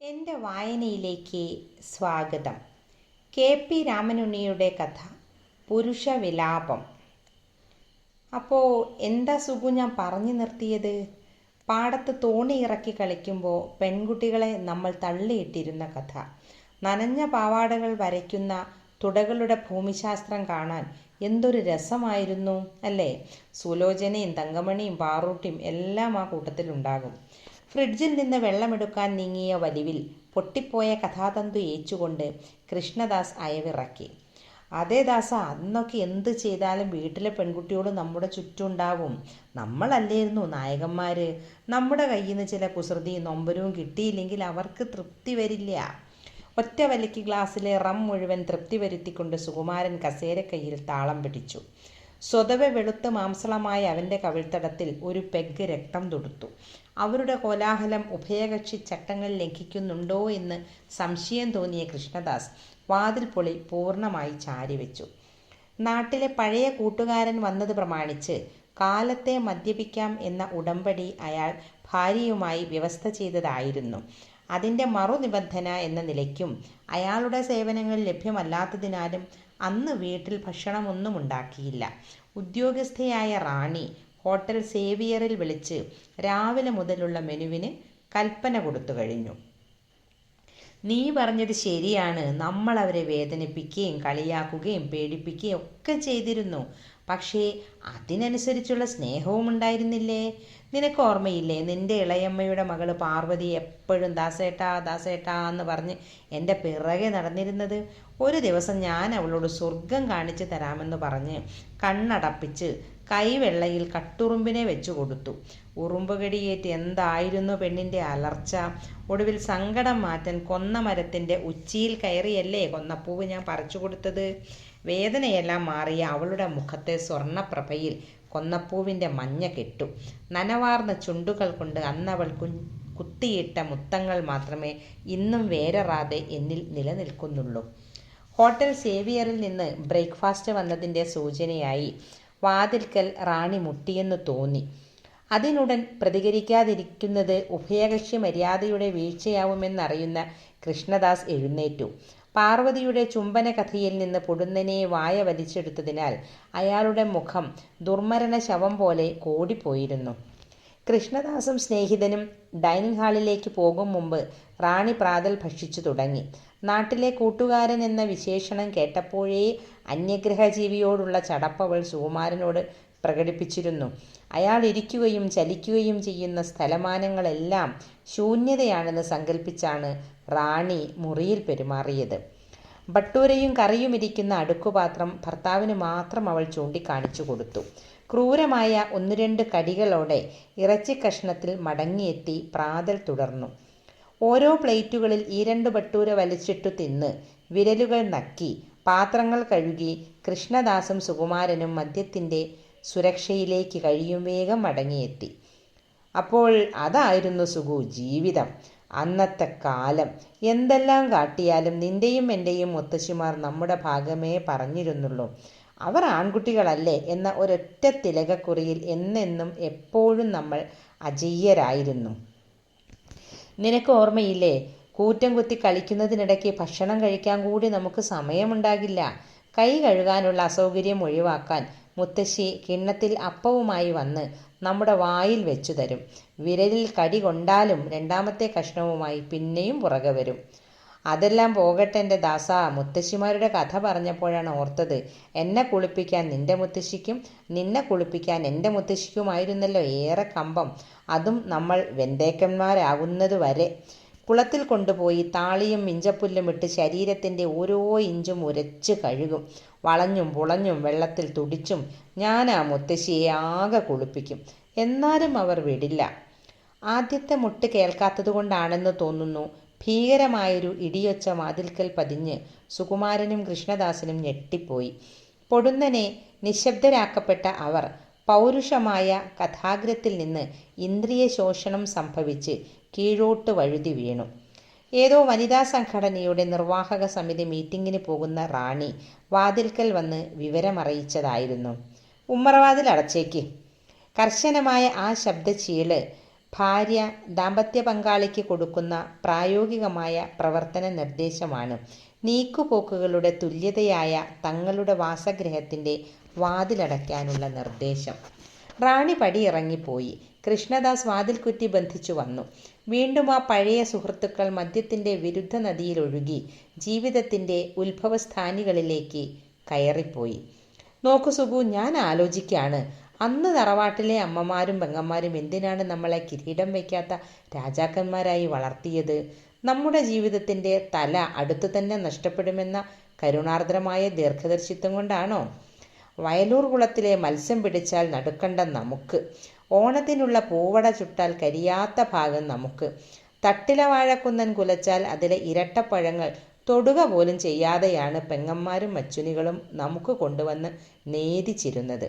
എന്റെ വായനയിലേക്ക് സ്വാഗതം. K. P. രാമനുണ്ണിയുടെ കഥ പുരുഷവിലാപം. അപ്പോൾ എന്താ സുഖു ഞാൻ പറഞ്ഞു നിർത്തിയത്? പാടത്ത് തോണി ഇറക്കി കളിക്കുമ്പോൾ പെൺകുട്ടികളെ നമ്മൾ തള്ളിയിട്ടിരുന്ന കഥ. നനഞ്ഞ പാവാടകൾ വരയ്ക്കുന്ന തുടകളുടെ ഭൂമിശാസ്ത്രം കാണാൻ എന്തൊരു രസമായിരുന്നു അല്ലേ? സുലോചനയും തങ്കമണിയും പാറൂട്ടിയും എല്ലാം ആ കൂട്ടത്തിലുണ്ടാകും. ഫ്രിഡ്ജിൽ നിന്ന് വെള്ളമെടുക്കാൻ നീങ്ങിയ വലിവിൽ പൊട്ടിപ്പോയ കഥാതന്തു ഏച്ചുകൊണ്ട് കൃഷ്ണദാസ് അയവിറക്കി. അതേ ദാസ അന്നൊക്കെ എന്ത് ചെയ്താലും വീട്ടിലെ പെൺകുട്ടിയോട് നമ്മുടെ ചുറ്റുണ്ടാവും. നമ്മളല്ലായിരുന്നു നായകന്മാർ നമ്മുടെ കയ്യിൽ നിന്ന് ചില കുസൃതിയും നൊമ്പരവും കിട്ടിയില്ലെങ്കിൽ അവർക്ക് തൃപ്തി വരില്ല. ഒറ്റ വലിക്ക് ഗ്ലാസ്സിലെ റം മുഴുവൻ തൃപ്തി വരുത്തിക്കൊണ്ട് സുകുമാരൻ കസേരക്കൈയിൽ താളം പിടിച്ചു. സ്വതവെ വെളുത്ത് മാംസളമായ അവന്റെ കവിൾത്തടത്തിൽ ഒരു പെഗ് രക്തം തൊടുത്തു. അവരുടെ കോലാഹലം ഉഭയകക്ഷി ചട്ടങ്ങൾ ലംഘിക്കുന്നുണ്ടോ എന്ന് സംശയം തോന്നിയ കൃഷ്ണദാസ് വാതിൽ പൊളി പൂർണമായി ചാരിവെച്ചു നാട്ടിലെ പഴയ കൂട്ടുകാരൻ വന്നത് പ്രമാണിച്ച് കാലത്തെ മദ്യപിക്കാം എന്ന ഉടമ്പടി അയാൾ ഭാര്യയുമായി വ്യവസ്ഥ ചെയ്തതായിരുന്നു. അതിന്റെ മറുനിബന്ധന എന്ന നിലയ്ക്കും അയാളുടെ സേവനങ്ങൾ ലഭ്യമല്ലാത്തതിനാലും അന്ന് വീട്ടിൽ ഭക്ഷണമൊന്നും ഉണ്ടാക്കിയില്ല. ഉദ്യോഗസ്ഥയായ റാണി ഹോട്ടൽ സേവിയറിൽ വിളിച്ച് രാവിലെ മുതലുള്ള മെനുവിന് കൽപ്പന കൊടുത്തു കഴിഞ്ഞു. നീ പറഞ്ഞത് ശരിയാണ്. നമ്മൾ അവരെ വേദനിപ്പിക്കുകയും കളിയാക്കുകയും പേടിപ്പിക്കുകയും ഒക്കെ ചെയ്തിരുന്നു. പക്ഷേ അതിനനുസരിച്ചുള്ള സ്നേഹവും ഉണ്ടായിരുന്നില്ലേ? നിനക്ക് ഓർമ്മയില്ലേ നിന്റെ ഇളയമ്മയുടെ മകൾ പാർവതി എപ്പോഴും ദാസേട്ടാ ദാസേട്ടാ എന്ന് പറഞ്ഞ് എന്റെ പിറകെ നടന്നിരുന്നത്? ഒരു ദിവസം ഞാൻ അവളോട് സ്വർഗം കാണിച്ചു തരാമെന്ന് പറഞ്ഞ് കണ്ണടപ്പിച്ച് കൈവെള്ളയിൽ കട്ടുറുമ്പിനെ വെച്ചു കൊടുത്തു. ഉറുമ്പുകടിയേറ്റ് എന്തായിരുന്നു പെണ്ണിന്റെ അലർച്ച? ഒടുവിൽ സങ്കടം മാറ്റാൻ കൊന്ന മരത്തിന്റെ ഉച്ചിയിൽ കയറിയല്ലേ കൊന്നപ്പൂവ് ഞാൻ പറിച്ചു കൊടുത്തത്? വേദനയെല്ലാം മാറിയ അവളുടെ മുഖത്തെ സ്വർണപ്രഭയിൽ കൊന്നപ്പൂവിന്റെ മഞ്ഞ കെട്ടു. നനവാർന്ന ചുണ്ടുകൾ കൊണ്ട് അന്നവൾ കു കുത്തിയിട്ട മുത്തങ്ങൾ മാത്രമേ ഇന്നും വേരറാതെ എന്നിൽ നിലനിൽക്കുന്നുള്ളൂ. ഹോട്ടൽ സേവിയറിൽ നിന്ന് ബ്രേക്ക്ഫാസ്റ്റ് വന്നതിന്റെ സൂചനയായി വാതിൽക്കൽ റാണി മുട്ടിയെന്ന് തോന്നി. അതിനുടൻ പ്രതികരിക്കാതിരിക്കുന്നത് ഉഭയകക്ഷി മര്യാദയുടെ വീഴ്ചയാവുമെന്നറിയുന്ന കൃഷ്ണദാസ് എഴുന്നേറ്റു. പാർവതിയുടെ ചുംബന കഥയിൽ നിന്ന് പൊടുന്നനെ വായ വലിച്ചെടുത്തതിനാൽ അയാളുടെ മുഖം ദുർമരണ ശവം പോലെ കോടിപ്പോയിരുന്നു. കൃഷ്ണദാസും സ്നേഹിതനും ഡൈനിങ് ഹാളിലേക്ക് പോകും മുമ്പ് റാണി പ്രാതൽ ഭക്ഷിച്ചു തുടങ്ങി. നാട്ടിലെ കൂട്ടുകാരൻ എന്ന വിശേഷണം കേട്ടപ്പോഴേ അന്യഗ്രഹജീവിയോടുള്ള ചടപ്പവൾ സുകുമാരനോട് പ്രകടിപ്പിച്ചിരുന്നു. അയാൾ ഇരിക്കുകയും ചലിക്കുകയും ചെയ്യുന്ന സ്ഥലമാനങ്ങളെല്ലാം ശൂന്യതയാണെന്ന് സങ്കല്പിച്ചാണ് റാണി മുറിയിൽ പെരുമാറിയത്. ബട്ടൂരയും കറിയും ഇരിക്കുന്ന അടുക്കുപാത്രം ഭർത്താവിന് മാത്രം അവൾ ചൂണ്ടിക്കാണിച്ചു കൊടുത്തു. ക്രൂരമായ ഒന്ന് രണ്ട് കടികളോടെ ഇറച്ചി കഷ്ണത്തിൽ മടങ്ങിയെത്തി പ്രാതൽ തുടർന്നു. ഓരോ പ്ലേറ്റുകളിൽ ഈ രണ്ട് ബട്ടൂര വലിച്ചിട്ടു തിന്ന് വിരലുകൾ നക്കി. പാത്രങ്ങൾ കഴുകി കൃഷ്ണദാസും സുകുമാരനും മദ്യത്തിന്റെ സുരക്ഷയിലേക്ക് കഴിയും വേഗം മടങ്ങിയെത്തി അപ്പോൾ അതായിരുന്നു സുഖു ജീവിതം. അന്നത്തെ കാലം എന്തെല്ലാം കാട്ടിയാലും നിന്റെയും എന്റെയും മുത്തശ്ശിമാർ നമ്മുടെ ഭാഗമേ പറഞ്ഞിരുന്നുള്ളൂ. അവർ ആൺകുട്ടികളല്ലേ എന്ന ഒരൊറ്റ തിലകക്കുറിയിൽ എന്നെന്നും എപ്പോഴും നമ്മൾ അജയ്യരായിരുന്നു. നിനക്ക് ഓർമ്മയില്ലേ? കൂറ്റം കുത്തി കളിക്കുന്നതിനിടയ്ക്ക് ഭക്ഷണം കഴിക്കാൻ കൂടി നമുക്ക് സമയമുണ്ടാകില്ല. കൈ കഴുകാനുള്ള അസൗകര്യം ഒഴിവാക്കാൻ മുത്തശ്ശി കിണ്ണത്തിൽ അപ്പവുമായി വന്ന് നമ്മുടെ വായിൽ വെച്ചു തരും. വിരലിൽ കടി കൊണ്ടാലും രണ്ടാമത്തെ കഷ്ണവുമായി പിന്നെയും പുറകെ വരും. അതെല്ലാം പോകട്ടെ എന്റെ ദാസ. മുത്തശ്ശിമാരുടെ കഥ പറഞ്ഞപ്പോഴാണ് ഓർത്തത്. എന്നെ കുളിപ്പിക്കാൻ നിന്റെ മുത്തശ്ശിക്കും നിന്നെ കുളിപ്പിക്കാൻ എന്റെ മുത്തശ്ശിക്കുമായിരുന്നല്ലോ ഏറെ കമ്പം. അതും നമ്മൾ വെന്തേക്കന്മാരാകുന്നത് വരെ. കുളത്തിൽ കൊണ്ടുപോയി താളിയും മിഞ്ചപ്പുല്ലും ഇട്ട് ശരീരത്തിന്റെ ഓരോ ഇഞ്ചും ഉരച്ച് കഴുകും. വളഞ്ഞും പുളഞ്ഞും വെള്ളത്തിൽ തുടിച്ചും ഞാൻ ആ മുത്തശ്ശിയെ ആകെ കുളിപ്പിക്കും. എന്നാലും അവർ വിടില്ല. ആദ്യത്തെ മുട്ട് കേൾക്കാത്തതുകൊണ്ടാണെന്ന് തോന്നുന്നു. ഭീകരമായൊരു ഇടിയൊച്ച വാതിൽക്കൽ പതിഞ്ഞ് സുകുമാരനും കൃഷ്ണദാസനും ഞെട്ടിപ്പോയി. പൊടുന്നനെ നിശബ്ദരാക്കപ്പെട്ട അവർ പൗരുഷമായ കഥാഗ്രത്തിൽ നിന്ന് ഇന്ദ്രിയ ശോഷണം സംഭവിച്ച് കീഴോട്ട് വഴുതി വീണു. ഏതോ വനിതാ സംഘടനയുടെ നിർവാഹക സമിതി മീറ്റിംഗിന് പോകുന്ന റാണി വാതിൽക്കൽ വന്ന് വിവരമറിയിച്ചതായിരുന്നു. ഉമ്മറവാതിൽ അടച്ചേക്ക്. കർശനമായ ആ ശബ്ദച്ചീൾ ഭാര്യ ദാമ്പത്യ പങ്കാളിക്ക് കൊടുക്കുന്ന പ്രായോഗികമായ പ്രവർത്തന നിർദ്ദേശമാണ്. നീക്കുപോക്കുകളുടെ തുല്യതയായ തങ്ങളുടെ വാസഗൃഹത്തിന്റെ വാതിലടയ്ക്കാനുള്ള നിർദ്ദേശം. റാണി പടിയിറങ്ങിപ്പോയി. കൃഷ്ണദാസ് വാതിൽക്കുറ്റി ബന്ധിച്ചു വന്നു. വീണ്ടും ആ പഴയ സുഹൃത്തുക്കൾ മദ്യത്തിന്റെ വിരുദ്ധ നദിയിൽ ഒഴുകി ജീവിതത്തിന്റെ ഉത്ഭവസ്ഥാനികളിലേക്ക് കയറിപ്പോയി. നോക്കു സുഖു ഞാൻ ആലോചിക്കുകയാണ്. അന്ന് തറവാട്ടിലെ അമ്മമാരും പെങ്ങന്മാരും എന്തിനാണ് നമ്മളെ കിരീടം വയ്ക്കാത്ത രാജാക്കന്മാരായി വളർത്തിയത്? നമ്മുടെ ജീവിതത്തിന്റെ തല അടുത്തു തന്നെ നഷ്ടപ്പെടുമെന്ന കരുണാർദ്രമായ ദീർഘദർശിത്വം കൊണ്ടാണോ? വയലൂർ കുളത്തിലെ മത്സ്യം പിടിച്ചാൽ നടുക്കണ്ട നമുക്ക്. ഓണത്തിനുള്ള പൂവട ചുട്ടാൽ കരിയാത്ത ഭാഗം നമുക്ക്. തട്ടില വാഴക്കുന്നൻ കുലച്ചാൽ അതിലെ ഇരട്ടപ്പഴങ്ങൾ തൊടുക പോലും ചെയ്യാതെയാണ് പെങ്ങന്മാരും മച്ചുനികളും നമുക്ക് കൊണ്ടുവന്ന് നേദിച്ചിരുന്നത്.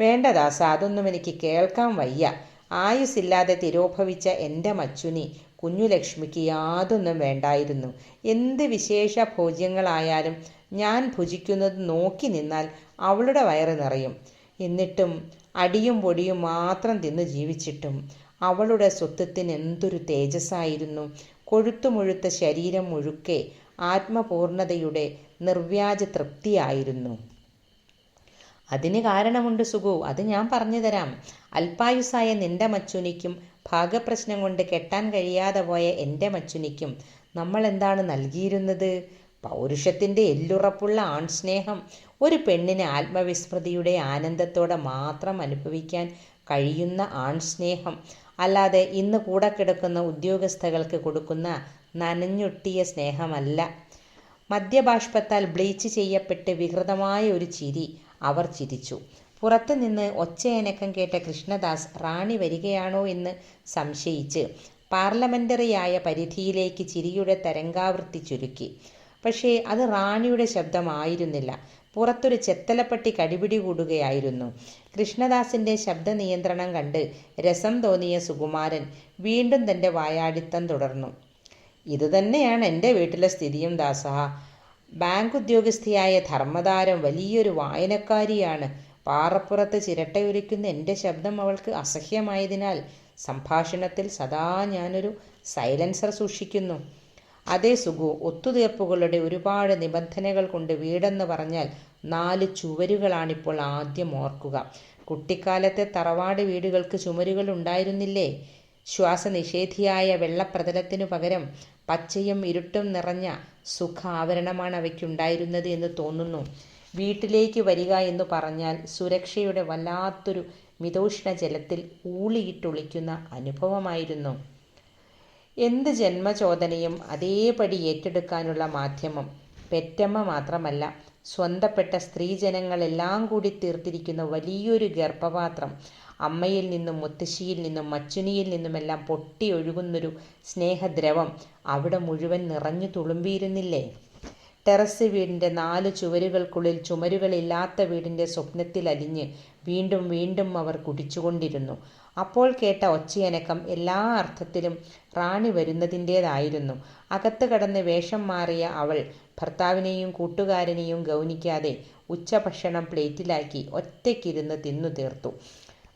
വേണ്ട ദാസ അതൊന്നും എനിക്ക് കേൾക്കാൻ വയ്യ. ആയുസില്ലാതെ തിരോഭവിച്ച എന്റെ മച്ചുനി കുഞ്ഞുലക്ഷ്മിക്ക് യാതൊന്നും വേണ്ടായിരുന്നു. എന്ത് വിശേഷ ഭോജ്യങ്ങളായാലും ഞാൻ ഭുജിക്കുന്നത് നോക്കി നിന്നാൽ അവളുടെ വയറ് നിറയും. എന്നിട്ടും അടിയും പൊടിയും മാത്രം തിന്ന് ജീവിച്ചിട്ടും അവളുടെ സ്വത്വത്തിന് എന്തൊരു തേജസ്സായിരുന്നു. കൊഴുത്തുമുഴുത്ത ശരീരം മുഴുക്കെ ആത്മപൂർണതയുടെ നിർവ്യാജ തൃപ്തിയായിരുന്നു. അതിന് കാരണമുണ്ട് സുഖു അത് ഞാൻ പറഞ്ഞു തരാം. അല്പായുസായ നിന്റെ മച്ചുനിക്കും ഭാഗപ്രശ്നം കൊണ്ട് കെട്ടാൻ കഴിയാതെ പോയ എന്റെ മച്ചുനിക്കും നമ്മൾ എന്താണ് നൽകിയിരുന്നത്? പൗരുഷത്തിന്റെ എല്ലുറപ്പുള്ള ആൺസ്നേഹം ഒരു പെണ്ണിന് ആത്മവിസ്മൃതിയുടെ ആനന്ദത്തോടെ മാത്രം അനുഭവിക്കാൻ കഴിയുന്ന ആൺസ്നേഹം. അല്ലാതെ ഇന്ന് കൂടെ കിടക്കുന്ന ഉദ്യോഗസ്ഥകൾക്ക് കൊടുക്കുന്ന നനഞ്ഞൊട്ടിയ സ്നേഹമല്ല. മദ്യബാഷ്പത്താൽ ബ്ലീച്ച് ചെയ്യപ്പെട്ട് വികൃതമായ ഒരു ചിരി അവർ ചിരിച്ചു. പുറത്തുനിന്ന് ഒച്ചയനക്കം കേട്ട കൃഷ്ണദാസ് റാണി വരികയാണോ എന്ന് സംശയിച്ച് പാർലമെന്ററിയായ പരിധിയിലേക്ക് ചിരിയുടെ തരംഗാവൃത്തി ചുരുക്കി. പക്ഷേ അത് റാണിയുടെ ശബ്ദമായിരുന്നില്ല. പുറത്തൊരു ചെത്തലപ്പെട്ടി കടിപിടി കൂടുകയായിരുന്നു. കൃഷ്ണദാസിന്റെ ശബ്ദ നിയന്ത്രണം കണ്ട് രസം തോന്നിയ സുകുമാരൻ വീണ്ടും തന്റെ വായാടിത്തം തുടർന്നു. ഇതുതന്നെയാണ് എന്റെ വീട്ടിലെ സ്ഥിതിയും ദാസ. ബാങ്ക് ഉദ്യോഗസ്ഥയായ ധർമ്മതാരം വലിയൊരു വായനക്കാരിയാണ്. പാറപ്പുറത്ത് ചിരട്ടയൊരുക്കുന്ന എന്റെ ശബ്ദം അവൾക്ക് അസഹ്യമായതിനാൽ സംഭാഷണത്തിൽ സദാ ഞാനൊരു സൈലൻസർ സൂക്ഷിക്കുന്നു. അതേ സുഖു ഒത്തുതീർപ്പുകളുടെ ഒരുപാട് നിബന്ധനകൾ കൊണ്ട് വീടെന്ന് പറഞ്ഞാൽ നാല് ചുവരുകളാണിപ്പോൾ ആദ്യം ഓർക്കുക. കുട്ടിക്കാലത്തെ തറവാട് വീടുകൾക്ക് ചുമരുകൾ ഉണ്ടായിരുന്നില്ലേ? ശ്വാസനിഷേധിയായ വെള്ളപ്രതലത്തിനു പകരം പച്ചയും ഇരുട്ടും നിറഞ്ഞ സുഖ ആവരണമാണ് അവയ്ക്കുണ്ടായിരുന്നത് എന്ന് തോന്നുന്നു. വീട്ടിലേക്ക് വരിക എന്ന് പറഞ്ഞാൽ സുരക്ഷയുടെ വല്ലാത്തൊരു മിതോഷ്ണ ജലത്തിൽ ഊളിയിട്ടൊളിക്കുന്ന അനുഭവമായിരുന്നു. എന്ത് ജന്മചോദനയും അതേപടി ഏറ്റെടുക്കാനുള്ള മാധ്യമം പെറ്റമ്മ മാത്രമല്ല സ്വന്തപ്പെട്ട സ്ത്രീജനങ്ങളെല്ലാം കൂടി തീർത്തിരിക്കുന്ന വലിയൊരു ഗർഭപാത്രം അമ്മയിൽ നിന്നും മുത്തശ്ശിയിൽ നിന്നും മച്ചുനിയിൽ നിന്നുമെല്ലാം പൊട്ടി ഒഴുകുന്നൊരു സ്നേഹദ്രവം അവിടെ മുഴുവൻ നിറഞ്ഞു തുളുമ്പിയിരുന്നില്ലേ? ടെറസ് വീടിന്റെ നാല് ചുവരുകൾക്കുള്ളിൽ ചുമരുകളില്ലാത്ത വീടിന്റെ സ്വപ്നത്തിൽ അലിഞ്ഞ് വീണ്ടും വീണ്ടും അവർ കുടിച്ചുകൊണ്ടിരുന്നു. അപ്പോൾ കേട്ട ഒച്ചയനക്കം എല്ലാ അർത്ഥത്തിലും റാണി വരുന്നതിന്റേതായിരുന്നു അകത്ത് കടന്ന് വേഷം മാറിയ അവൾ ഭർത്താവിനെയും കൂട്ടുകാരനെയും ഗൗനിക്കാതെ ഉച്ചഭക്ഷണം പ്ലേറ്റിലാക്കി ഒറ്റയ്ക്കിരുന്ന് തിന്നു തീർത്തു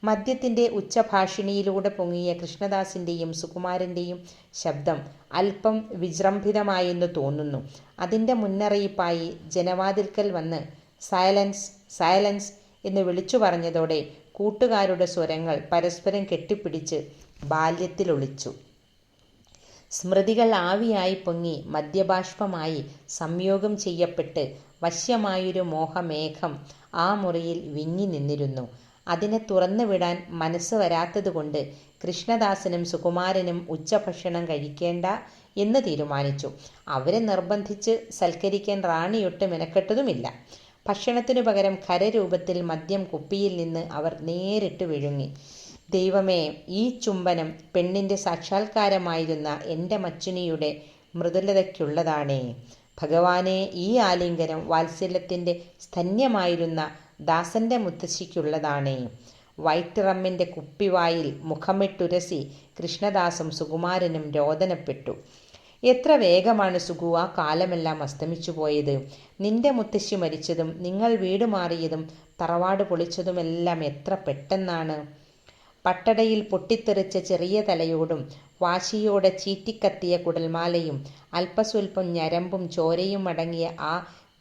മദ്യത്തിന്റെ ഉച്ചഭാഷിണിയിലൂടെ പൊങ്ങിയ കൃഷ്ണദാസിന്റെയും സുകുമാരന്റെയും ശബ്ദം അല്പം വിജൃംഭിതമായെന്ന് തോന്നുന്നു. അതിന്റെ മുന്നറിയിപ്പായി ജനവാതിൽക്കൽ വന്ന് സയലൻസ് സയലൻസ് എന്ന് വിളിച്ചു പറഞ്ഞതോടെ കൂട്ടുകാരുടെ സ്വരങ്ങൾ പരസ്പരം കെട്ടിപ്പിടിച്ച് ബാല്യത്തിലൊളിച്ചു. സ്മൃതികൾ ആവിയായി പൊങ്ങി മദ്യബാഷ്പമായി സംയോഗം ചെയ്യപ്പെട്ട് വശ്യമായൊരു മോഹമേഘം ആ മുറിയിൽ വിങ്ങി നിന്നിരുന്നു. അതിനെ തുറന്നു വിടാൻ മനസ്സ് വരാത്തതുകൊണ്ട് കൃഷ്ണദാസനും സുകുമാരനും ഉച്ചഭക്ഷണം കഴിക്കേണ്ട എന്ന് തീരുമാനിച്ചു. അവരെ നിർബന്ധിച്ച് സൽക്കരിക്കാൻ റാണിയൊട്ട് മെനക്കെട്ടതുമില്ല. ഭക്ഷണത്തിനു പകരം ഖരരൂപത്തിൽ മദ്യം കുപ്പിയിൽ നിന്ന് അവർ നേരിട്ട് വിഴുങ്ങി. ദൈവമേ ഈ ചുംബനം പെണ്ണിന്റെ സാക്ഷാത്കാരമായിരുന്ന എന്റെ മച്ചുനിയുടെ മൃദുലതയ്ക്കുള്ളതാണേ. ഭഗവാനെ ഈ ആലിംഗനം വാത്സല്യത്തിന്റെ സ്തന്യമായിരുന്ന ദാസന്റെ മുത്തശ്ശിക്കുള്ളതാണേ. വൈറ്റ് റമ്മിന്റെ കുപ്പിവായിൽ മുഖമിട്ടുരസി കൃഷ്ണദാസും സുകുമാരനും രോദനപ്പെട്ടു. എത്ര വേഗമാണ് സുഗു ആ കാലമെല്ലാം അസ്തമിച്ചു പോയത്. നിന്റെ മുത്തശ്ശി മരിച്ചതും നിങ്ങൾ വീട് മാറിയതും തറവാട് പൊളിച്ചതുമെല്ലാം എത്ര പെട്ടെന്നാണ്. പട്ടടയിൽ പൊട്ടിത്തെറിച്ച ചെറിയ തലയോടും വാശിയോടെ ചീറ്റിക്കത്തിയ കുടൽമാലയും അല്പസ്വല്പം ഞരമ്പും ചോരയും അടങ്ങിയ ആ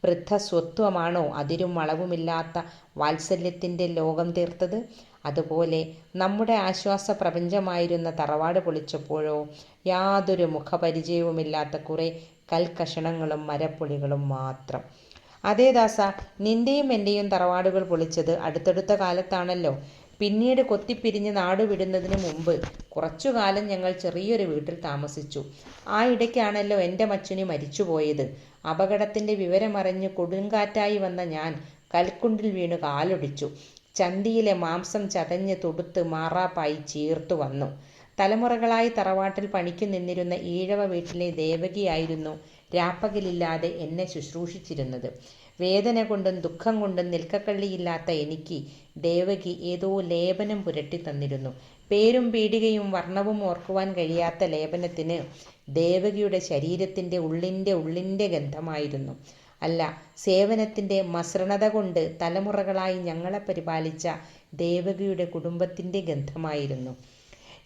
വൃദ്ധസ്വത്വമാണോ അതിരും വളവുമില്ലാത്ത വാത്സല്യത്തിന്റെ ലോകം തീർത്തത്? അതുപോലെ നമ്മുടെ ആശ്വാസ പ്രപഞ്ചമായിരുന്ന തറവാട് പൊളിച്ചപ്പോഴോ യാതൊരു മുഖപരിചയവുമില്ലാത്ത കുറേ കൽക്കഷണങ്ങളും മരപ്പൊളികളും മാത്രം. അതേ ദാസ നിന്റെയും എന്റെയും തറവാടുകൾ പൊളിച്ചത് അടുത്തടുത്ത കാലത്താണല്ലോ. പിന്നീട് കൊത്തിപ്പിരിഞ്ഞ് നാടുവിടുന്നതിന് മുമ്പ് കുറച്ചുകാലം ഞങ്ങൾ ചെറിയൊരു വീട്ടിൽ താമസിച്ചു. ആ ഇടയ്ക്കാണല്ലോ എന്റെ മച്ചുനി മരിച്ചുപോയത്. അപകടത്തിന്റെ വിവരമറിഞ്ഞ് കൊടുങ്കാറ്റായി വന്ന ഞാൻ കൽക്കുണ്ടിൽ വീണ് കാലൊടിച്ചു. ചന്തിയിലെ മാംസം ചതഞ്ഞ് തൊടുത്ത് മാറാപ്പായി ചീർത്തു വന്നു. തലമുറകളായി തറവാട്ടിൽ പണിക്ക് നിന്നിരുന്ന ഈഴവ വീട്ടിലെ ദേവകിയായിരുന്നു രാപ്പകലില്ലാതെ എന്നെ ശുശ്രൂഷിച്ചിരുന്നത്. വേദന കൊണ്ടും ദുഃഖം കൊണ്ടും നിൽക്കക്കള്ളിയില്ലാത്ത എനിക്ക് ദേവകി ഏതോ ലേപനം പുരട്ടി തന്നിരുന്നു. പേരും പീടികയും വർണവും ഓർക്കുവാൻ കഴിയാത്ത ലേപനത്തിന് ദേവകിയുടെ ശരീരത്തിന്റെ ഉള്ളിന്റെ ഉള്ളിന്റെ ഗന്ധമായിരുന്നു. അല്ല സേവനത്തിന്റെ മസൃണത കൊണ്ട് തലമുറകളായി ഞങ്ങളെ പരിപാലിച്ച ദേവകിയുടെ കുടുംബത്തിന്റെ ഗന്ധമായിരുന്നു.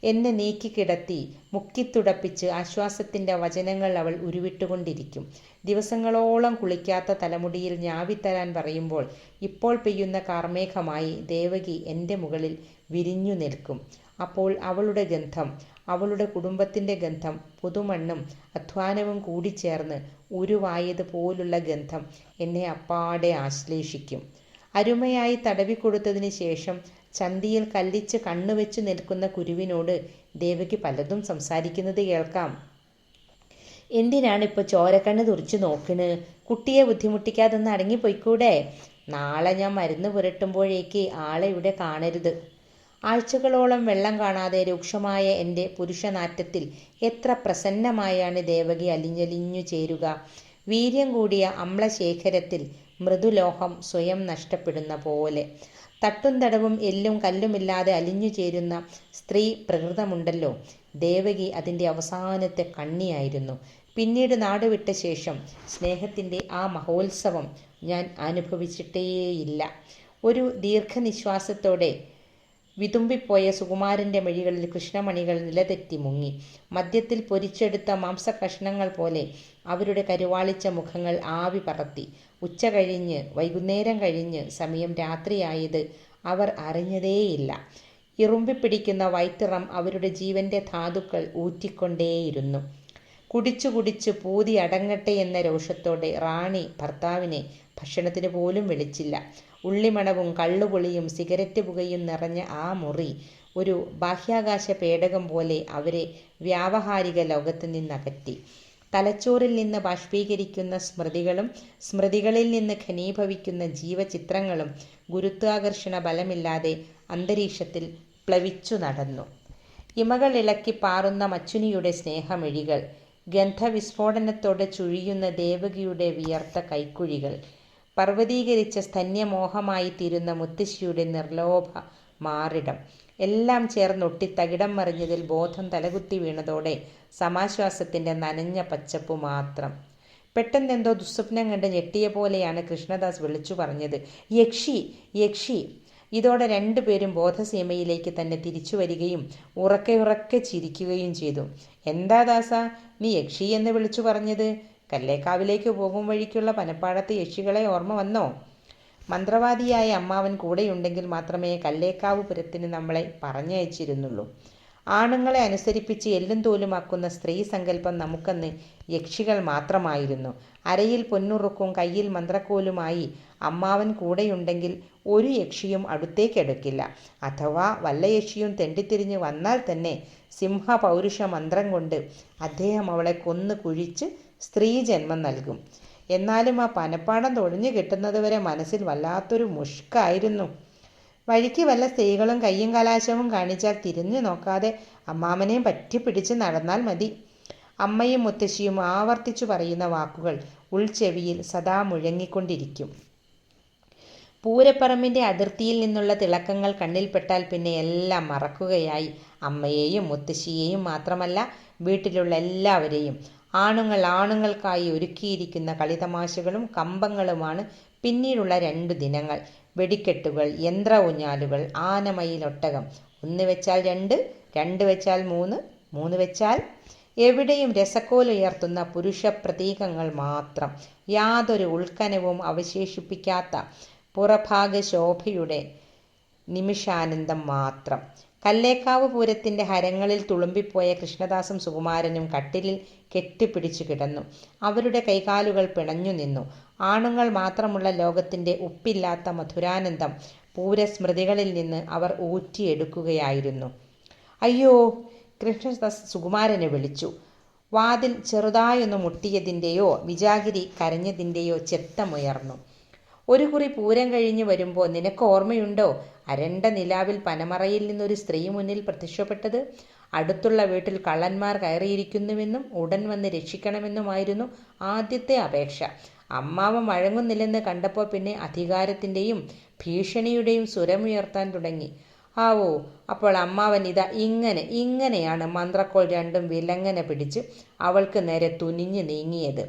എന്നെ നീക്കിക്കിടത്തി മുക്കിത്തുടപ്പിച്ച് ആശ്വാസത്തിന്റെ വചനങ്ങൾ അവൾ ഉരുവിട്ടുകൊണ്ടിരിക്കും. ദിവസങ്ങളോളം കുളിക്കാത്ത തലമുടിയിൽ ഞാവിത്തരാൻ പറയുമ്പോൾ ഇപ്പോൾ പെയ്യുന്ന കാർമേഘമായി ദേവകി എന്റെ മുകളിൽ വിരിഞ്ഞു നിൽക്കും. അപ്പോൾ അവളുടെ ഗന്ധം അവളുടെ കുടുംബത്തിന്റെ ഗന്ധം പുതുമണ്ണും അധ്വാനവും കൂടിച്ചേർന്ന് ഉരുവായതുപോലുള്ള ഗന്ധം എന്നെ അപ്പാടെ ആശ്ലേഷിക്കും. അരുമയായി തടവിക്കൊടുത്തതിന് ശേഷം ചന്തിയിൽ കല്ലിച്ച് കണ്ണുവെച്ച് നിൽക്കുന്ന കുരുവിനോട് ദേവകി പലതും സംസാരിക്കുന്നത് കേൾക്കാം. എന്തിനാണിപ്പോൾ ചോരക്കണ്ണ് തുറിച്ച് നോക്കണ്? കുട്ടിയെ ബുദ്ധിമുട്ടിക്കാതെ ബുദ്ധിമുട്ടിക്കാതൊന്ന് അടങ്ങിപ്പോയിക്കൂടെ? നാളെ ഞാൻ മരുന്ന് പുരട്ടുമ്പോഴേക്ക് ആളെ ഇവിടെ കാണരുത്. ആഴ്ചകളോളം വെള്ളം കാണാതെ രൂക്ഷമായ എന്റെ പുരുഷനാറ്റത്തിൽ എത്ര പ്രസന്നമായാണ് ദേവകി അലിഞ്ഞലിഞ്ഞു ചേരുക. വീര്യം കൂടിയ അമ്ലശേഖരത്തിൽ മൃദുലോഹം സ്വയം നഷ്ടപ്പെടുന്ന പോലെ. തട്ടും തടവും എല്ലും കല്ലുമില്ലാതെ അലിഞ്ഞു ചേരുന്ന സ്ത്രീ പ്രകൃതമുണ്ടല്ലോ. ദേവകി അതിന്റെ അവസാനത്തെ കണ്ണിയായിരുന്നു. പിന്നീട് നാടുവിട്ട ശേഷം സ്നേഹത്തിന്റെ ആ മഹോത്സവം ഞാൻ അനുഭവിച്ചിട്ടേയില്ല. ഒരു ദീർഘനിശ്വാസത്തോടെ വിതുമ്പിപ്പോയ സുകുമാരന്റെ മെഴികളിൽ കൃഷ്ണമണികൾ നിലതെറ്റി മുങ്ങി. മദ്യത്തിൽ പൊരിച്ചെടുത്ത മാംസകഷ്ണങ്ങൾ പോലെ അവരുടെ കരുവാളിച്ച മുഖങ്ങൾ ആവി പറത്തി. ഉച്ച കഴിഞ്ഞ് വൈകുന്നേരം കഴിഞ്ഞ് സമയം രാത്രിയായത് അവർ അറിഞ്ഞതേയില്ല. ഇറുമ്പിപ്പിടിക്കുന്ന വൈത്തിറം അവരുടെ ജീവന്റെ ധാതുക്കൾ ഊറ്റിക്കൊണ്ടേയിരുന്നു. കുടിച്ചു കുടിച്ച് പൂതി അടങ്ങട്ടെ എന്ന രോഷത്തോടെ റാണി ഭർത്താവിനെ ഭക്ഷണത്തിന് പോലും വിളിച്ചില്ല. ഉള്ളിമണവും കള്ളുപൊളിയും സിഗരറ്റ് പുകയും നിറഞ്ഞ ആ മുറി ഒരു ബാഹ്യാകാശ പേടകം പോലെ അവരെ വ്യാവഹാരിക ലോകത്ത് നിന്നകറ്റി. തലച്ചോറിൽ നിന്ന് ബാഷ്പീകരിക്കുന്ന സ്മൃതികളും സ്മൃതികളിൽ നിന്ന് ഘനീഭവിക്കുന്ന ജീവചിത്രങ്ങളും ഗുരുത്വാകർഷണ ബലമില്ലാതെ അന്തരീക്ഷത്തിൽ പ്ലവിച്ചു നടന്നു. ഇമകൾ ഇളക്കി പാറുന്ന മച്ചുനിയുടെ സ്നേഹമിഴികൾ ഗന്ധവിസ്ഫോടനത്തോടെ ചുഴിയുന്ന ദേവകിയുടെ വിയർത്ത കൈക്കുഴികൾ പർവതീകരിച്ച സ്തന്യമോഹമായി തീരുന്ന മുത്തശ്ശിയുടെ നിർലോഭ മാറിടം എല്ലാം ചേർന്നൊട്ടി തകിടം മറിഞ്ഞതിൽ ബോധം തലകുത്തി വീണതോടെ സമാശ്വാസത്തിന്റെ നനഞ്ഞ പച്ചപ്പ് മാത്രം. പെട്ടെന്നെന്തോ ദുസ്വപ്നം കണ്ട് ഞെട്ടിയ പോലെയാണ് കൃഷ്ണദാസ് വിളിച്ചു പറഞ്ഞത് യക്ഷി യക്ഷി ഇതോടെ രണ്ടുപേരും ബോധസീമയിലേക്ക് തന്നെ തിരിച്ചു വരികയും ഉറക്കെ ഉറക്കെ ചിരിക്കുകയും ചെയ്തു. എന്താ ദാസ നീ യക്ഷി എന്ന് വിളിച്ചു പറഞ്ഞത്? കല്ലേക്കാവിലേക്ക് പോകും വഴിക്കുള്ള പനപ്പാടത്ത് യക്ഷികളെ ഓർമ്മ വന്നോ? മന്ത്രവാദിയായ അമ്മാവൻ കൂടെയുണ്ടെങ്കിൽ മാത്രമേ കല്ലേക്കാവ് പുരത്തിന് നമ്മളെ പറഞ്ഞയച്ചിരുന്നുള്ളൂ. ആണുങ്ങളെ അനുസരിപ്പിച്ച് എല്ലും തോലുമാക്കുന്ന സ്ത്രീ സങ്കല്പം നമുക്കന്ന് യക്ഷികൾ മാത്രമായിരുന്നു. അരയിൽ പൊന്നുറുക്കും കയ്യിൽ മന്ത്രക്കോലുമായി അമ്മാവൻ കൂടെയുണ്ടെങ്കിൽ ഒരു യക്ഷിയും അടുത്തേക്കെടുക്കില്ല. അഥവാ വല്ല യക്ഷിയും തെണ്ടിത്തിരിഞ്ഞ് വന്നാൽ തന്നെ സിംഹ പൗരുഷ മന്ത്രം കൊണ്ട് അദ്ദേഹം അവളെ കൊന്നു കുഴിച്ച് സ്ത്രീ ജന്മം നൽകും. എന്നാലും ആ പനപ്പാടം തൊഴിഞ്ഞു കിട്ടുന്നതുവരെ മനസ്സിൽ വല്ലാത്തൊരു മുഷ്കായിരുന്നു. വഴിക്ക് വല്ല സ്ത്രീകളും കയ്യും കലാശവും കാണിച്ചാൽ തിരിഞ്ഞു നോക്കാതെ അമ്മാമനെയും പറ്റി പിടിച്ച് നടന്നാൽ മതി. അമ്മയും മുത്തശ്ശിയും ആവർത്തിച്ചു പറയുന്ന വാക്കുകൾ ഉൾച്ചെവിയിൽ സദാ മുഴങ്ങിക്കൊണ്ടിരിക്കും. പൂരപ്പറമ്പിന്റെ അതിർത്തിയിൽ നിന്നുള്ള തിളക്കങ്ങൾ കണ്ണിൽപ്പെട്ടാൽ പിന്നെ എല്ലാം മറക്കുകയായി. അമ്മയെയും മുത്തശ്ശിയെയും മാത്രമല്ല വീട്ടിലുള്ള എല്ലാവരെയും. ആണുങ്ങൾ ആണുങ്ങൾക്കായി ഒരുക്കിയിരിക്കുന്ന കളിതമാശകളും കമ്പങ്ങളുമാണ് പിന്നീടുള്ള രണ്ടു ദിനങ്ങൾ. വെടിക്കെട്ടുകൾ യന്ത്ര ഊഞ്ഞാലുകൾ ആനമയിലൊട്ടകം ഒന്ന് വെച്ചാൽ രണ്ട് രണ്ട് വെച്ചാൽ മൂന്ന് മൂന്ന് വെച്ചാൽ എവിടെയും രസക്കോലുയർത്തുന്ന പുരുഷ പ്രതീകങ്ങൾ മാത്രം. യാതൊരു ഉൾക്കനവും അവശേഷിപ്പിക്കാത്ത പുറഭാഗ ശോഭയുടെ നിമിഷാനന്ദം മാത്രം. കല്ലേക്കാവ് പൂരത്തിന്റെ ഹരങ്ങളിൽ തുളുമ്പിപ്പോയ കൃഷ്ണദാസും സുകുമാരനും കട്ടിലിൽ കെട്ടിപ്പിടിച്ചു കിടന്നു. അവരുടെ കൈകാലുകൾ പിണഞ്ഞു നിന്നു. ആണുങ്ങൾ മാത്രമുള്ള ലോകത്തിന്റെ ഉപ്പില്ലാത്ത മധുരാനന്ദം പൂരസ്മൃതികളിൽ നിന്ന് അവർ ഊറ്റിയെടുക്കുകയായിരുന്നു. അയ്യോ കൃഷ്ണദാസ് സുകുമാരനെ വിളിച്ചു. വാതിൽ ചെറുതായൊന്ന് മുട്ടിയതിന്റെയോ വിജാഗിരി കരഞ്ഞതിന്റെയോ ചെത്തമുയർന്നു. ഒരു കുറി പൂരം കഴിഞ്ഞു വരുമ്പോൾ നിനക്ക് ഓർമ്മയുണ്ടോ? അരണ്ട നിലാവിൽ പനമറയിൽ നിന്നൊരു സ്ത്രീ മുന്നിൽ പ്രത്യക്ഷപ്പെട്ടത്. അടുത്തുള്ള വീട്ടിൽ കള്ളന്മാർ കയറിയിരിക്കുന്നുവെന്നും ഉടൻ വന്ന് രക്ഷിക്കണമെന്നുമായിരുന്നു ആദ്യത്തെ അപേക്ഷ. അമ്മാവൻ വഴങ്ങുന്നില്ലെന്ന് കണ്ടപ്പോൾ പിന്നെ അധികാരത്തിന്റെയും ഭീഷണിയുടെയും സ്വരമുയർത്താൻ തുടങ്ങി. ആവോ അപ്പോൾ അമ്മാവൻ ഇതാ ഇങ്ങനെ ഇങ്ങനെയാണ് മന്ത്രക്കോൾ രണ്ടും വിലങ്ങനെ പിടിച്ച് അവൾക്ക് നേരെ തുനിഞ്ഞു നീങ്ങിയത്.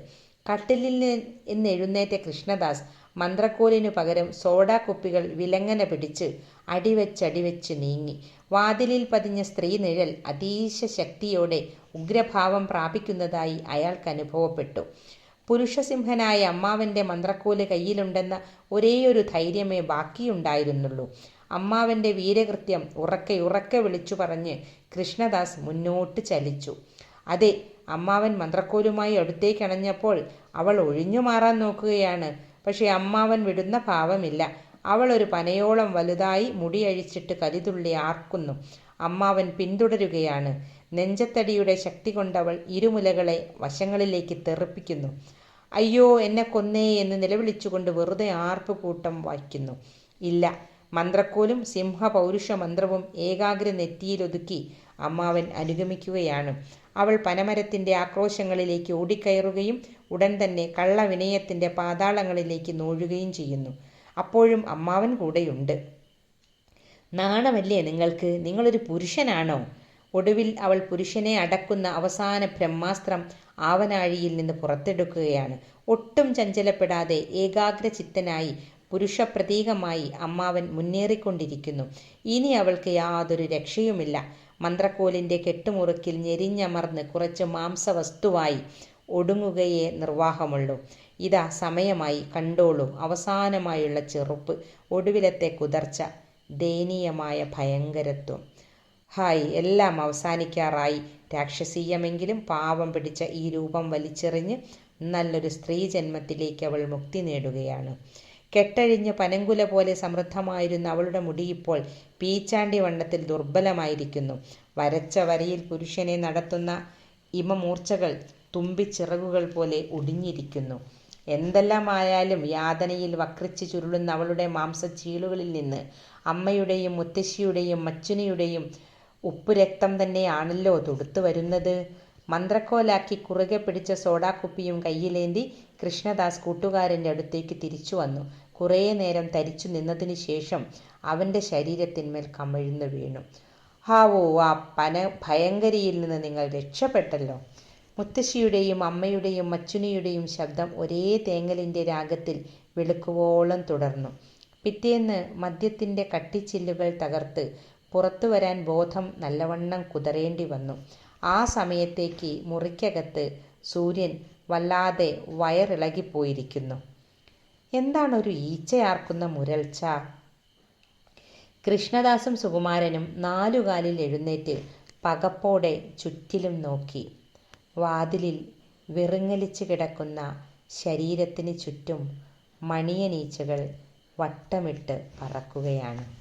കട്ടിലിൽ നിന്ന് എഴുന്നേറ്റ കൃഷ്ണദാസ് മന്ത്രക്കോലിനു പകരം സോഡാ കുപ്പികൾ വിലങ്ങനെ പിടിച്ച് അടിവെച്ചടിവെച്ച് നീങ്ങി. വാതിലിൽ പതിഞ്ഞ സ്ത്രീ നിഴൽ അതീശ ശക്തിയോടെ ഉഗ്രഭാവം പ്രാപിക്കുന്നതായി അയാൾക്ക് അനുഭവപ്പെട്ടു. പുരുഷസിംഹനായ അമ്മാവന്റെ മന്ത്രക്കോൽ കയ്യിലുണ്ടെന്ന ഒരേയൊരു ധൈര്യമേ ബാക്കിയുണ്ടായിരുന്നുള്ളൂ. അമ്മാവന്റെ വീരകൃത്യം ഉറക്കെ ഉറക്കെ വിളിച്ചു പറഞ്ഞ് കൃഷ്ണദാസ് മുന്നോട്ട് ചലിച്ചു. അതെ അമ്മാവൻ മന്ത്രക്കോലുമായി അടുത്തേക്കണഞ്ഞപ്പോൾ അവൾ ഒഴിഞ്ഞു മാറാൻ നോക്കുകയാണ്. പക്ഷേ അമ്മാവൻ വിടുന്ന ഭാവമില്ല. അവൾ ഒരു പനയോളം വലുതായി മുടിയഴിച്ചിട്ട് കലിതുള്ളി ആർക്കുന്നു. അമ്മാവൻ പിന്തുടരുകയാണ്. നെഞ്ചത്തടിയുടെ ശക്തി കൊണ്ടവൾ ഇരുമുലകളെ വശങ്ങളിലേക്ക് തെറിപ്പിക്കുന്നു. അയ്യോ എന്നെ കൊന്നേ എന്ന് നിലവിളിച്ചുകൊണ്ട് വെറുതെ ആർപ്പുകൂട്ടം വായിക്കുന്നു. ഇല്ല മന്ത്രക്കോലും സിംഹ പൗരുഷ മന്ത്രവും ഏകാഗ്ര നെറ്റിയിലൊതുക്കി അമ്മാവൻ അനുഗമിക്കുകയാണ്. അവൾ പനമരത്തിന്റെ ആക്രോശങ്ങളിലേക്ക് ഓടിക്കയറുകയും ഉടൻ തന്നെ കള്ളവിനയത്തിന്റെ പാതാളങ്ങളിലേക്ക് നോഴുകയും ചെയ്യുന്നു. അപ്പോഴും അമ്മാവൻ കൂടെയുണ്ട്. നാണമല്ലേ നിങ്ങൾക്ക്? നിങ്ങളൊരു പുരുഷനാണോ? ഒടുവിൽ അവൾ പുരുഷനെ അടക്കുന്ന അവസാന ബ്രഹ്മാസ്ത്രം ആവനാഴിയിൽ നിന്ന് പുറത്തെടുക്കുകയാണ്. ഒട്ടും ചഞ്ചലപ്പെടാതെ ഏകാഗ്രചിത്തനായി പുരുഷപ്രതീകമായി അമ്മാവൻ മുന്നേറിക്കൊണ്ടിരിക്കുന്നു. ഇനി അവൾക്ക് യാതൊരു രക്ഷയുമില്ല. മന്ത്രക്കോലിന്റെ കെട്ടുമുറുക്കിൽ ഞെരിഞ്ഞമർന്ന് കുറച്ച് മാംസവസ്തുവായി ഒടുങ്ങുകയേ നിർവാഹമുള്ളൂ. ഇതാ സമയമായി കണ്ടോളൂ. അവസാനമായുള്ള ചെറുപ്പ്. ഒടുവിലത്തെ കുതർച്ച. ദയനീയമായ ഭയങ്കരത്വം. ഹായ് എല്ലാം അവസാനിക്കാറായി. രാക്ഷസീയമെങ്കിലും പാവം പിടിച്ച ഈ രൂപം വലിച്ചെറിഞ്ഞ് നല്ലൊരു സ്ത്രീ ജന്മത്തിലേക്ക് അവൾ മുക്തി നേടുകയാണ്. കെട്ടഴിഞ്ഞ് പനങ്കുല പോലെ സമൃദ്ധമായിരുന്ന അവളുടെ മുടി ഇപ്പോൾ പീച്ചാണ്ടി വണ്ണത്തിൽ ദുർബലമായിരിക്കുന്നു. വരച്ച വരയിൽ പുരുഷനെ നടത്തുന്ന ഇമമൂർച്ചകൾ തുമ്പിച്ചിറകുകൾ പോലെ ഒടിഞ്ഞിരിക്കുന്നു. എന്തെല്ലാമായാലും യാതനയിൽ വക്രിച്ച് ചുരുളുന്ന അവളുടെ മാംസച്ചീളുകളിൽ നിന്ന് അമ്മയുടെയും മുത്തശ്ശിയുടെയും മച്ചുനിയുടെയും ഉപ്പുരക്തം തന്നെയാണല്ലോ തൊടുത്തു വരുന്നത്. മന്ത്രക്കോലാക്കി കുറുകെ പിടിച്ച സോഡാക്കുപ്പിയും കയ്യിലേന്തി കൃഷ്ണദാസ് കൂട്ടുകാരന്റെ അടുത്തേക്ക് തിരിച്ചു വന്നു. കുറേ നേരം തരിച്ചു നിന്നതിന് ശേഷം അവന്റെ ശരീരത്തിന്മേൽ കമിഴ്ന്നു വീണു. ഹാവോ ആ പന ഭയങ്കരിയിൽ നിന്ന് നിങ്ങൾ രക്ഷപ്പെട്ടല്ലോ. മുത്തശ്ശിയുടെയും അമ്മയുടെയും മച്ചുനിയുടെയും ശബ്ദം ഒരേ തേങ്ങലിന്റെ രാഗത്തിൽ വെളുക്കുവോളം തുടർന്നു. പിറ്റേന്ന് മദ്യത്തിന്റെ കട്ടിച്ചില്ലുകൾ തകർത്ത് പുറത്തു വരാൻ ബോധം നല്ലവണ്ണം കുതറേണ്ടി വന്നു. ആ സമയത്തേക്ക് മുറിക്കകത്ത് സൂര്യൻ വല്ലാതെ വയറിളകിപ്പോയിരിക്കുന്നു. എന്താണൊരു ഈച്ചയാർക്കുന്ന മുരൾച്ച? കൃഷ്ണദാസും സുകുമാരനും നാലുകാലിൽ എഴുന്നേറ്റ് പകപ്പോടെ ചുറ്റിലും നോക്കി. വാതിലിൽ വിറുങ്ങലിച്ച് കിടക്കുന്ന ശരീരത്തിന് ചുറ്റും മണിയനീച്ചകൾ വട്ടമിട്ട് പറക്കുകയാണ്.